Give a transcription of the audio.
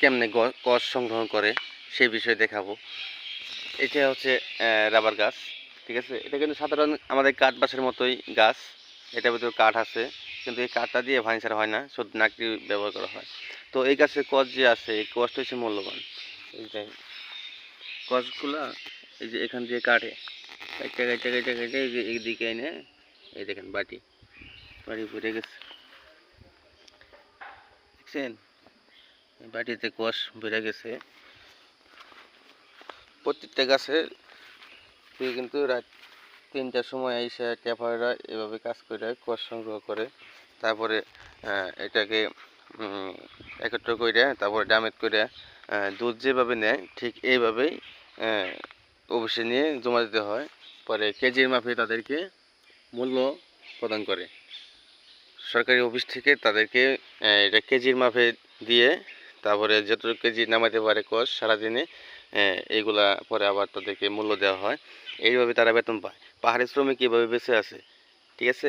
কেমনে গ- সংগ্রহ করে সেই বিষয়ে দেখাবো। এটা হচ্ছে রাবার গাছ, ঠিক আছে? এটা কিন্তু সাধারণ আমাদের কাঠ বাসের মতোই গাছ। এটার ভিতরে কাঠ আছে, কিন্তু এই কাঠটা দিয়ে ফার্নিচার হয় না, শুধু নাকড়ি ব্যবহার করা হয়। তো এই গাছের কষ যে আছে, এই কষটা হচ্ছে মূল্যবান। এই যে কষগুলা, এই যে এখান দিয়ে কাটে। কাটে কাটে কাটে কাটে এই যে এইদিকে এনে, এই দেখেন বাটি বাড়ি পড়ে গেছে। দেখছেন? বাটিতে কষ বেড়ে গেছে। প্রত্যেকটা তুই কিন্তু রাত তিনটার সময় এসে ট্যাপাররা এভাবে কাজ করে কষ সংগ্রহ করে। তারপরে এটাকে একত্র করে তারপরে ডামেট করে দুধ যেভাবে নেয়, ঠিক এইভাবেই অফিসে নিয়ে জমা দিতে হয়। পরে কেজির মাপে তাদেরকে মূল্য প্রদান করে। সরকারি অফিস থেকে তাদেরকে এটা কেজির মাপে দিয়ে তারপরে যতটুকু কেজি নামাইতে পারে কষ সারাদিনে এইগুলা পরে আবার তাদেরকে মূল্য দেওয়া হয়। এইভাবে তারা বেতন পায়। পাহাড়ি শ্রমিক এইভাবে বেঁচে আছে। ঠিক আছে?